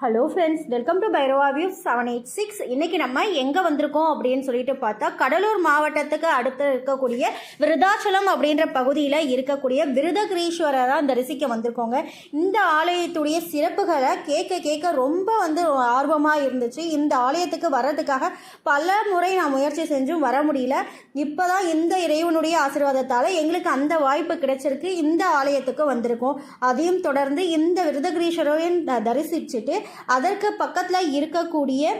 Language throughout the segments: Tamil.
ஹலோ ஃப்ரெண்ட்ஸ் வெல்கம் டு பைரோவா வியூ செவன் எயிட் சிக்ஸ் இன்றைக்கி நம்ம எங்கே வந்திருக்கோம் அப்படின்னு சொல்லிட்டு பார்த்தா கடலூர் மாவட்டத்துக்கு அடுத்து இருக்கக்கூடிய விருதாச்சலம் அப்படின்ற பகுதியில் இருக்கக்கூடிய விருதகிரீஸ்வரரை தான் தரிசிக்க வந்திருக்கோங்க. இந்த ஆலயத்துடைய சிறப்புகளை கேட்க கேட்க ரொம்ப வந்து ஆர்வமாக இருந்துச்சு. இந்த ஆலயத்துக்கு வர்றதுக்காக பல முறை நான் முயற்சி செஞ்சும் வர முடியல. இப்போ தான் இந்த இறைவனுடைய ஆசீர்வாதத்தால் எங்களுக்கு அந்த வாய்ப்பு கிடைச்சிருக்கு. இந்த ஆலயத்துக்கு வந்திருக்கோம். அதையும் தொடர்ந்து இந்த விருதகிரீஸ்வரரையும் தரிசிச்சுட்டு அதற்கு பக்கத்தில் இருக்கக்கூடிய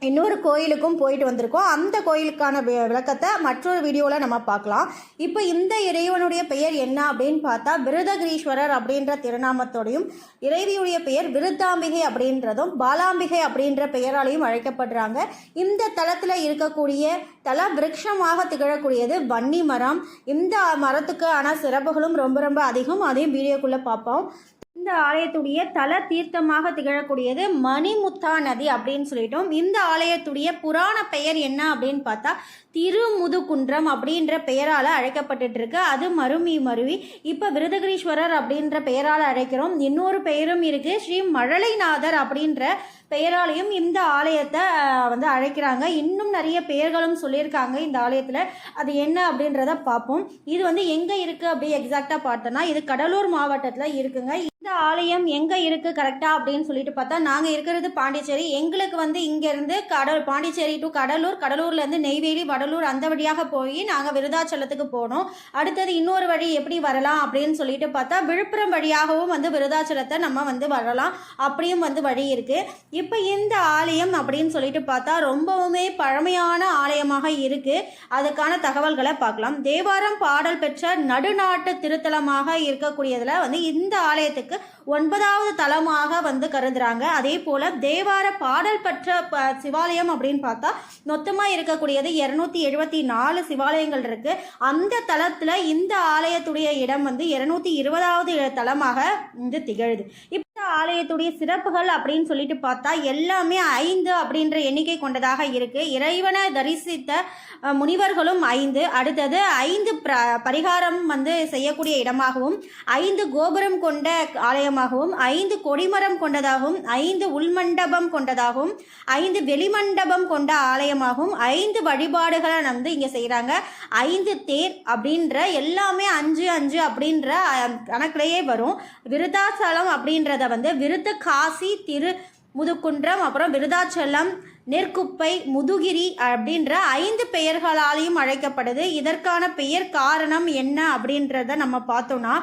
இன்னொரு கோயிலுக்கும் போயிட்டு வந்திருக்கோம். அந்த கோயிலுக்கான வி- விளக்கத்தை மற்றொரு வீடியோவில் நம்ம பார்க்கலாம். இப்போ இந்த இறைவனுடைய பெயர் என்ன அப்படின்னு பார்த்தா விருதகிரீஸ்வரர் அப்படின்ற திருநாமத்தோடையும் இறைவியுடைய பெயர் விருத்தாம்பிகை அப்படின்றதும் பாலாம்பிகை அப்படின்ற பெயராலையும் அழைக்கப்படுறாங்க. இந்த தலத்தில் இருக்கக்கூடிய தல விருட்சமாக திகழக்கூடியது வன்னி மரம். இந்த மரத்துக்கான சிறப்புகளும் ரொம்ப ரொம்ப அதிகம். அதையும் வீடியோக்குள்ளே பார்ப்போம். இந்த ஆலயத்துடைய தல தீர்த்தமாக திகழக்கூடியது மணிமுத்தா நதி அப்படின்னு சொல்லிட்டோம். இந்த ஆலயத்துடைய புராண பெயர் என்ன அப்படின்னு பார்த்தா திருமுதுகுன்றம் அப்படின்ற பெயரால் அழைக்கப்பட்டு இருக்கு அது மருமி மருவி. இப்போ விருதகிரீஸ்வரர் அப்படின்ற பெயரால் அழைக்கிறோம். இன்னொரு பெயரும் இருக்குது ஸ்ரீ மழலைநாதர் அப்படின்ற பெயராலையும் இந்த ஆலயத்தை வந்து அழைக்கிறாங்க. இன்னும் நிறைய பெயர்களும் சொல்லியிருக்காங்க இந்த ஆலயத்தில். அது என்ன அப்படின்றத பார்ப்போம். இது வந்து எங்கே இருக்குது அப்படி எக்ஸாக்டாக பார்த்தோன்னா இது கடலூர் மாவட்டத்தில் இருக்குங்க. இந்த ஆலயம் எங்கே இருக்குது கரெக்டாக அப்படின்னு சொல்லிட்டு பார்த்தா நாங்கள் இருக்கிறது பாண்டிச்சேரி. எங்களுக்கு வந்து இங்கேருந்து கடல் பாண்டிச்சேரி டு கடலூர் கடலூர்லேருந்து நெய்வேலி வடலூர் அந்த வழியாக போய் நாங்கள் விருதாச்சலத்துக்கு போனோம். அடுத்தது இன்னொரு வழி எப்படி வரலாம் அப்படின்னு சொல்லிட்டு பார்த்தா விழுப்புரம் வழியாகவும் வந்து விருதாச்சலத்தை நம்ம வந்து வரலாம். அப்படியும் வந்து வழி இருக்குது இப்போ இந்த ஆலயம் அப்படின்னு சொல்லிட்டு பார்த்தா ரொம்பவுமே பழமையான ஆலயமாக இருக்குது அதுக்கான தகவல்களை பார்க்கலாம். தேவாரம் பாடல் பெற்ற நடுநாட்டு திருத்தலமாக இருக்கக்கூடியதில் வந்து இந்த ஆலயத்துக்கு ஒன்பதாவது தலமாக வந்து கருதுகிறாங்க அதே போல் தேவார பாடல் பெற்ற ப சிவாலயம் அப்படின்னு பார்த்தா மொத்தமாக இருக்கக்கூடியது இரநூத்தி எழுபத்தி நாலு சிவாலயங்கள் இருக்குது அந்த தலத்தில் இந்த ஆலயத்துடைய இடம் வந்து இருநூத்தி இருபதாவது தலமாக வந்து திகழுது. இப்போ ஆலயத்துடைய சிறப்புகள் அப்படின்னு சொல்லிட்டு பார்த்தா எல்லாமே ஐந்து அப்படின்ற எண்ணிக்கை கொண்டதாக இருக்குது இறைவனை தரிசித்த முனிவர்களும் ஐந்து. அடுத்தது ஐந்து பிர பரிகாரம் வந்து செய்யக்கூடிய இடமாகவும் ஐந்து கோபுரம் கொண்ட ஆலயமாகவும் ஐந்து கொடிமரம் கொண்டதாகவும் ஐந்து உள்மண்டபம் கொண்டதாகவும் ஐந்து வெளிமண்டபம் கொண்ட ஆலயமாகவும் ஐந்து வழிபாடுகளை வந்து இங்கே செய்கிறாங்க ஐந்து தேர் அப்படின்ற எல்லாமே அஞ்சு அஞ்சு அப்படின்ற கணக்கிலேயே வரும். விருதாச்சலம் அப்படின்றத வந்து விருத்த காசி திரு முதுகுன்றம் அப்புறம் விருதாச்சலம் நெற்குப்பை முதுகிரி அப்படின்ற ஐந்து பெயர்களாலையும் அழைக்கப்படுது. இதற்கான பெயர் காரணம் என்ன அப்படின்றத நம்ம பார்த்தோம்னா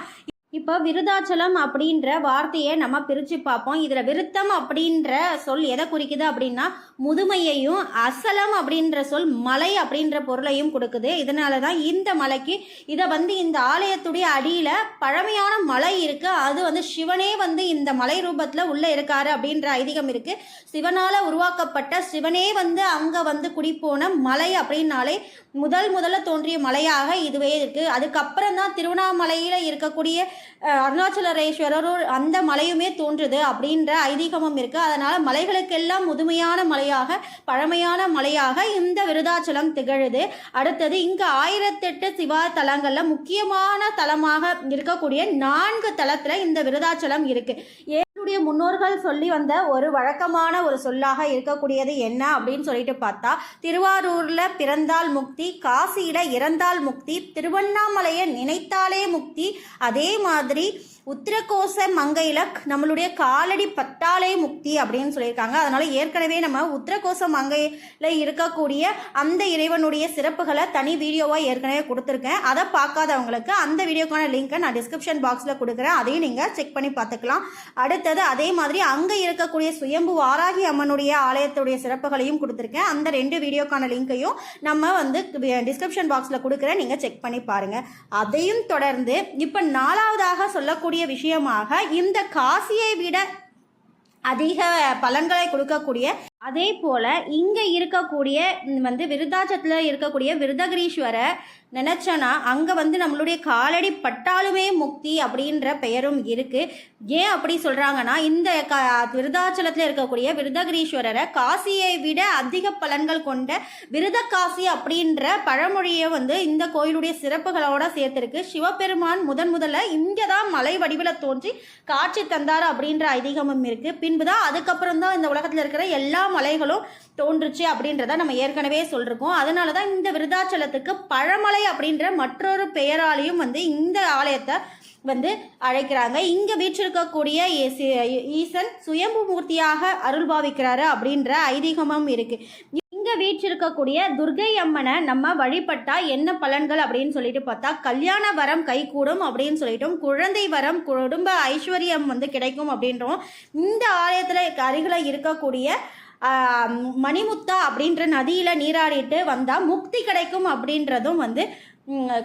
இப்போ விருதாச்சலம் அப்படின்ற வார்த்தையை நம்ம பிரித்து பார்ப்போம். இதில் விருத்தம் அப்படின்ற சொல் எதை குறிக்குது அப்படின்னா முதுமையையும் அசலம் அப்படின்ற சொல் மலை அப்படின்ற பொருளையும் கொடுக்குது. இதனால தான் இந்த மலைக்கு இதை வந்து இந்த ஆலயத்துடைய அடியில் பழமையான மலை இருக்குது அது வந்து சிவனே வந்து இந்த மலை ரூபத்தில் உள்ளே இருக்காரு அப்படின்ற ஐதீகம் இருக்குது சிவனால் உருவாக்கப்பட்ட சிவனே வந்து அங்கே வந்து குடிப்போன மலை அப்படின்னாலே முதல் முதல்ல தோன்றிய மலையாக இதுவே இருக்குது அதுக்கப்புறம் தான் திருவண்ணாமலையில் இருக்கக்கூடிய அருணாச்சலரேஸ்வரரும் அந்த மலையுமே தோன்றுது அப்படின்ற ஐதீகமும் இருக்குது அதனால் மலைகளுக்கெல்லாம் முதுமையான மலையாக பழமையான மலையாக இந்த விருதாச்சலம் திகழுது. அடுத்தது இங்கே ஆயிரத்தெட்டு சிவா தலங்களில் முக்கியமான தலமாக இருக்கக்கூடிய நான்கு தலத்தில் இந்த விருதாச்சலம் இருக்குது என்னுடைய முன்னோர்கள் சொல்லி வந்த ஒரு வழக்கமான ஒரு சொல்லாக இருக்கக்கூடியது என்ன அப்படின்னு சொல்லிட்டு பார்த்தா திருவாரூரில் பிறந்தால் முக்தி காசியில் இறந்தால் முக்தி திருவண்ணாமலையை நினைத்தாலே முக்தி அதே மாதிரி உத்திரகோச மங்கையில் நம்மளுடைய காலடி பட்டாலே முக்தி அப்படின்னு சொல்லியிருக்காங்க. அதனால் ஏற்கனவே நம்ம உத்திரகோச மங்கையில் இருக்கக்கூடிய அந்த இறைவனுடைய சிறப்புகளை தனி வீடியோவாக ஏற்கனவே கொடுத்துருக்கேன். அதை பார்க்காதவங்களுக்கு அந்த வீடியோக்கான லிங்க்கை நான் டிஸ்கிரிப்ஷன் பாக்ஸில் கொடுக்குறேன். அதையும் நீங்கள் செக் பண்ணி பார்த்துக்கலாம். அடுத்தது அதே மாதிரி அங்கே இருக்கக்கூடிய சுயம்பு வாராகி அம்மனுடைய ஆலயத்துடைய சிறப்புகளையும் கொடுத்துருக்கேன். அந்த ரெண்டு வீடியோக்கான லிங்க்கையும் நம்ம வந்து டிஸ்கிரிப்ஷன் பாக்ஸில் கொடுக்குறேன். நீங்கள் செக் பண்ணி பாருங்கள் அதையும் தொடர்ந்து இப்போ நாலாவதாக சொல்லக்கூடிய விஷயமாக இந்த காசியை விட அதிக பலன்களை கொடுக்கக்கூடிய அதே போல் இங்கே இருக்கக்கூடிய வந்து விருதாச்சலத்தில் இருக்கக்கூடிய விருதகிரீஸ்வரை நினச்சோன்னா அங்கே வந்து நம்மளுடைய காலடி பட்டாலுமே முக்தி அப்படின்ற பெயரும் இருக்குது ஏன் அப்படி சொல்கிறாங்கன்னா இந்த க விருதாச்சலத்தில் இருக்கக்கூடிய விருதகிரீஸ்வரரை காசியை விட அதிக பலன்கள் கொண்ட விருதகாசி அப்படின்ற பழமொழியை வந்து இந்த கோயிலுடைய சிறப்புகளோட சேர்த்துருக்கு. சிவபெருமான் முதன் முதல்ல இங்கே தான் மலை வடிவில் தோன்றி காட்சி தந்தார் அப்படின்ற ஐதீகமும் இருக்குது பின்பு தான் அதுக்கப்புறம் தான் இந்த உலகத்தில் இருக்கிற எல்லா மலைகளும் தோன்றுச்சு அப்படின்றத நம்ம ஏற்கனவே சொல்லிருக்கோம். அதனால தான் இந்த விருதாச்சலத்துக்கு பழமலை அப்படின்ற மற்றொரு பெயராலையும் வந்து இந்த ஆலயத்தை வந்து அழைக்கிறாங்க. இங்கே வீற்றிருக்கக்கூடிய ஈசன் சுயம்பு மூர்த்தியாக அருள் பாவிக்கிறாரு அப்படின்ற ஐதீகமும் இருக்கு. இங்கே வீற்றிருக்கக்கூடிய துர்கை அம்மனை நம்ம வழிபட்டா என்ன பலன்கள் அப்படின்னு சொல்லிட்டு பார்த்தா கல்யாண வரம் கைகூடும் அப்படின்னு சொல்லிட்டோம் குழந்தை வரம் குடும்ப ஐஸ்வர்யம் வந்து கிடைக்கும் அப்படின்றோம் இந்த ஆலயத்தில் அருகில் இருக்கக்கூடிய மணிமுத்தா அப்படின்ற நதியில் நீராடிட்டு வந்தால் முக்தி கிடைக்கும் அப்படின்றதும் வந்து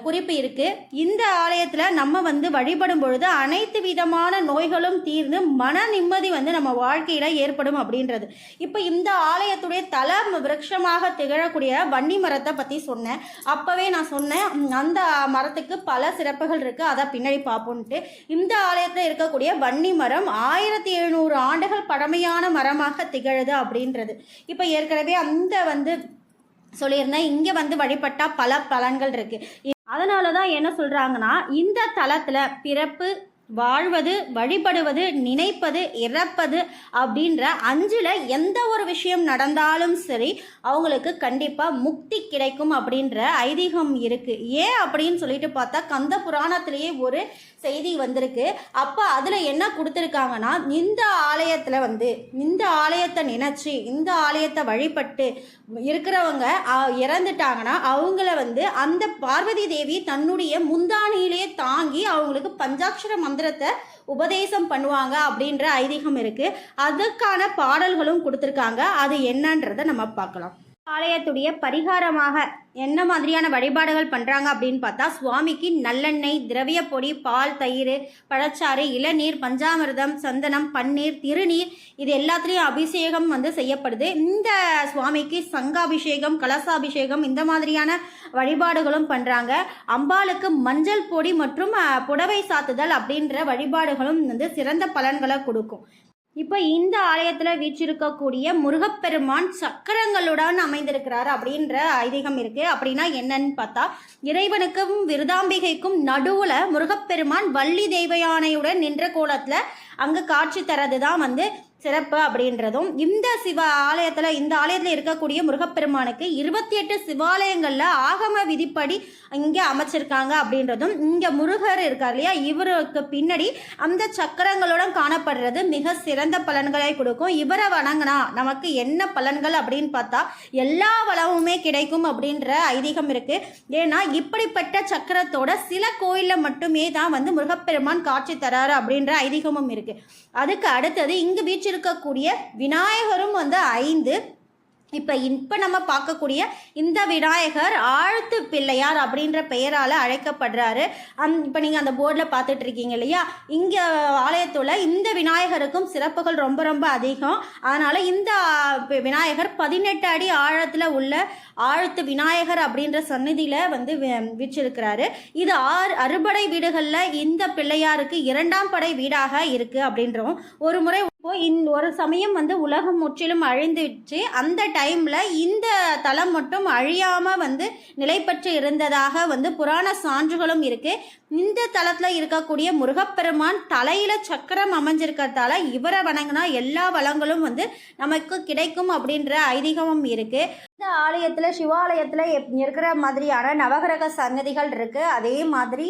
குறிப்பு இருக்கு. இந்த ஆலயத்தில் நம்ம வந்து வழிபடும் பொழுது அனைத்து விதமான நோய்களும் தீர்ந்து மன நிம்மதி வந்து நம்ம வாழ்க்கையில் ஏற்படும் அப்படின்றது. இப்போ இந்த ஆலயத்துடைய தல விரக்ஷமாக திகழக்கூடிய வன்னி மரத்தை பற்றி சொன்னேன். அப்போவே நான் சொன்னேன் அந்த மரத்துக்கு பல சிறப்புகள் இருக்குது அதை பின்னாடி பார்ப்போன்ட்டு. இந்த ஆலயத்தில் இருக்கக்கூடிய வன்னி மரம் ஆயிரத்தி எழுநூறு ஆண்டுகள் பழமையான மரமாக திகழுது அப்படின்றது. இப்போ ஏற்கனவே அந்த வந்து சொல்லியிருந்தேன். இங்கே வந்து வழிபட்டால் பல பலன்கள் இருக்குது அதனால தான் என்ன சொல்கிறாங்கன்னா இந்த தளத்தில் பிறப்பு வாழ்வது வழிபடுவது நினைப்பது இறப்பது அப்படின்ற அஞ்சில் எந்த ஒரு விஷயம் நடந்தாலும் சரி அவங்களுக்கு கண்டிப்பாக முக்தி கிடைக்கும் அப்படின்ற ஐதீகம் இருக்குது ஏன் அப்படின்னு சொல்லிட்டு பார்த்தா கந்த புராணத்திலேயே ஒரு செய்தி வந்திருக்கு. அப்போ அதில் என்ன கொடுத்துருக்காங்கன்னா இந்த ஆலயத்தில் வந்து இந்த ஆலயத்தை நினச்சி இந்த ஆலயத்தை வழிபட்டு இருக்கிறவங்க இறந்துட்டாங்கன்னா அவங்கள வந்து அந்த பார்வதி தேவி தன்னுடைய முந்தானியிலேயே தாங்கி அவங்களுக்கு பஞ்சாட்சர மந்திரத்தை உபதேசம் பண்ணுவாங்க அப்படின்ற ஐதீகம் இருக்கு. அதுக்கான பாடல்களும் கொடுத்துருக்காங்க. அது என்னன்றதை நம்ம பார்க்கலாம். ஆலயத்துடைய பரிகாரமாக என்ன மாதிரியான வழிபாடுகள் பண்ணுறாங்க அப்படின்னு பார்த்தா சுவாமிக்கு நல்லெண்ணெய் திரவிய பொடி பால் தயிர் பழச்சாறு இளநீர் பஞ்சாமிர்தம் சந்தனம் பன்னீர் திருநீர் இது எல்லாத்துலேயும் அபிஷேகம் வந்து செய்யப்படுது. இந்த சுவாமிக்கு சங்காபிஷேகம் கலசாபிஷேகம் இந்த மாதிரியான வழிபாடுகளும் பண்ணுறாங்க அம்பாளுக்கு மஞ்சள் பொடி மற்றும் புடவை சாத்துதல் அப்படின்ற வழிபாடுகளும் வந்து சிறந்த பலன்களை கொடுக்கும். இப்போ இந்த ஆலயத்தில் வீற்றிருக்கக்கூடிய முருகப்பெருமான் சக்கரங்களுடன் அமைந்திருக்கிறார் அப்படின்ற ஐதீகம் இருக்கு. அப்படின்னா என்னன்னு பார்த்தா இறைவனுக்கும் விருதாம்பிகைக்கும் நடுவில் முருகப்பெருமான் வள்ளி தெய்வயானையுடன் நின்ற கோலத்தில் அங்கே காட்சி தரது தான் வந்து சிறப்பு அப்படின்றதும் இந்த சிவ ஆலயத்தில் இந்த ஆலயத்தில் இருக்கக்கூடிய முருகப்பெருமானுக்கு இருபத்தி எட்டு சிவாலயங்களில் ஆகம விதிப்படி இங்கே அமைச்சிருக்காங்க அப்படின்றதும் இங்கே முருகர் இருக்கார் இல்லையா? இவருக்கு பின்னாடி அந்த சக்கரங்களுடன் காணப்படுறது மிக சிறந்த பலன்களை கொடுக்கும். இவரை வணங்கினா நமக்கு என்ன பலன்கள் அப்படின்னு பார்த்தா எல்லா வளமுமே கிடைக்கும் அப்படின்ற ஐதீகம் இருக்குது ஏன்னா இப்படிப்பட்ட சக்கரத்தோட சில கோயிலில் மட்டுமே தான் வந்து முருகப்பெருமான் காட்சி தராரு அப்படின்ற ஐதீகமும் இருக்குது அதுக்கு அடுத்தது இங்கு வீற்றிருக்கக்கூடிய விநாயகரும் வந்து ஐந்து. இப்போ இப்போ நம்ம பார்க்கக்கூடிய இந்த விநாயகர் ஆழ்த்து பிள்ளையார் அப்படின்ற பெயரால் அழைக்கப்படுறாரு. அந் இப்போ நீங்கள் அந்த போர்டில் பார்த்துட்டு இருக்கீங்க இல்லையா? இங்கே ஆலயத்தில் இந்த விநாயகருக்கும் சிறப்புகள் ரொம்ப ரொம்ப அதிகம். அதனால் இந்த விநாயகர் பதினெட்டு அடி ஆழத்தில் உள்ள ஆழ்த்து விநாயகர் அப்படின்ற சந்நிதியில் வந்து வி- இது ஆறு அறுபடை வீடுகளில் இந்த பிள்ளையாருக்கு இரண்டாம் படை வீடாக இருக்குது அப்படின்றோம் ஒரு முறை இப்போது இந் ஒரு சமயம் வந்து உலகம் முற்றிலும் அழிந்துச்சு. அந்த டைமில் இந்த தலம் மட்டும் அழியாமல் வந்து நிலை பெற்று இருந்ததாக வந்து புராண சான்றுகளும் இருக்குது இந்த தலத்தில் இருக்கக்கூடிய முருகப்பெருமான் தலையில் சக்கரம் அமைஞ்சிருக்கிறதால இவரை வணங்கினா எல்லா வளங்களும் வந்து நமக்கு கிடைக்கும் அப்படின்ற ஐதீகமும் இருக்குது இந்த ஆலயத்தில் சிவாலயத்தில் எப்- இருக்கிற மாதிரியான நவகிரக சங்கதிகள் இருக்குது அதே மாதிரி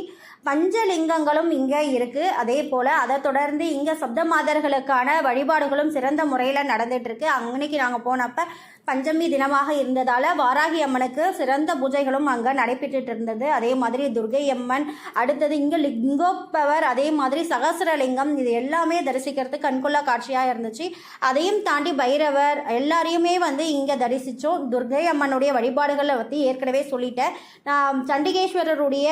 பஞ்சலிங்கங்களும் இங்கே இருக்குது அதே போல் அதை தொடர்ந்து இங்கே சப்த மாதர்களுக்கான வழிபாடுகளும் சிறந்த முறையில் நடந்துகிட்ருக்கு இருக்கு. அன்னைக்கு நாங்கள் போனப்போ பஞ்சமி தினமாக இருந்ததால் வாராகி அம்மனுக்கு சிறந்த பூஜைகளும் அங்கே நடைபெற்றுட்டு இருந்தது அதே மாதிரி துர்கை அம்மன் அடுத்தது இங்கே லிங்கோப்பவர் அதே மாதிரி சகசரலிங்கம் இது எல்லாமே தரிசிக்கிறதுக்கு கண்கொள்ளா காட்சியாக இருந்துச்சு. அதையும் தாண்டி பைரவர் எல்லாரையுமே வந்து இங்கே தரிசித்தோம் துர்கை அம்மனுடைய வழிபாடுகளை பற்றி ஏற்கனவே சொல்லிட்டேன். நான் சண்டிகேஸ்வரருடைய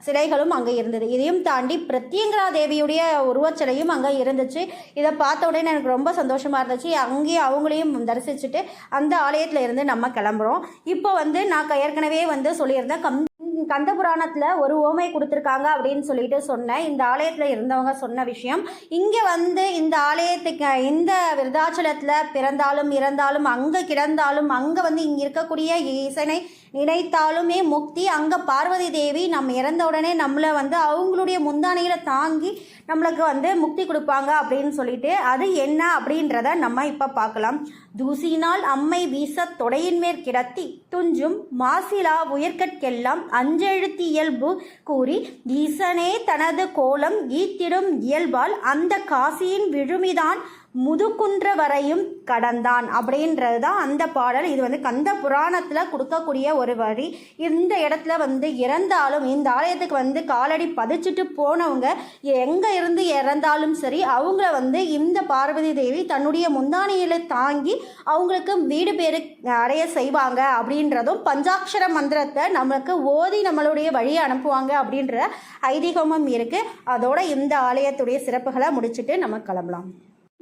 சிலைகளும் அங்கே இருந்தது. இதையும் தாண்டி பிரத்யங்கரா தேவியுடைய உருவச்சிலையும் அங்கே இருந்துச்சு. இதை பார்த்த உடனே எனக்கு ரொம்ப சந்தோஷமாக இருந்துச்சு. அங்கேயும் அவங்களையும் தரிசிச்சுட்டு அந்த ஆலயத்தில் இருந்து நம்ம கிளம்புறோம். இப்போ வந்து நான் ஏற்கனவே வந்து சொல்லியிருந்தேன் கம் கந்த புராணத்தில் ஒரு ஓமை கொடுத்துருக்காங்க அப்படின்னு சொல்லிட்டு சொன்னேன். இந்த ஆலயத்தில் இருந்தவங்க சொன்ன விஷயம். இங்கே வந்து இந்த ஆலயத்துக்கு இந்த விருதாச்சலத்தில் பிறந்தாலும் இறந்தாலும் அங்கே கிடந்தாலும் அங்கே வந்து இங்கே இருக்கக்கூடிய இசனை நினைத்தாலுமே முக்தி. அங்கே பார்வதி தேவி நம்ம இறந்த உடனே நம்மளை வந்து அவங்களுடைய முந்தானைகளை தாங்கி நம்மளுக்கு வந்து முக்தி கொடுப்பாங்க அப்படின்னு சொல்லிட்டு அது என்ன அப்படின்றத நம்ம இப்போ பார்க்கலாம். தூசினால் அம்மை வீச தொடையின்மேற் கிடத்தி துஞ்சும் மாசிலா உயர்கட்கெல்லாம் அஞ்செழுத்து இயல்பு கூறி ஈசனே தனது கோலம் ஈத்திடும் இயல்பால் அந்த காசியின் விழுமிதான் முதுகுன்ற வரையும் கடந்தான் அப்படின்றது தான் அந்த பாடல். இது வந்து கந்த புராணத்தில் கொடுக்கக்கூடிய ஒரு வரி. இந்த இடத்துல வந்து இறந்தாலும் இந்த ஆலயத்துக்கு வந்து காலடி பதிச்சுட்டு போனவங்க எங்கே இருந்து இறந்தாலும் சரி அவங்கள வந்து இந்த பார்வதி தேவி தன்னுடைய முந்தானியில் தாங்கி அவங்களுக்கு வீடு பேரு அடைய செய்வாங்க அப்படின்றதும் பஞ்சாட்சர மந்திரத்தை நம்மளுக்கு ஓதி நம்மளுடைய வழியை அனுப்புவாங்க அப்படின்ற ஐதீகமும் இருக்குது அதோட இந்த ஆலயத்துடைய சிறப்புகளை முடிச்சுட்டு நம்ம கிளம்பலாம்.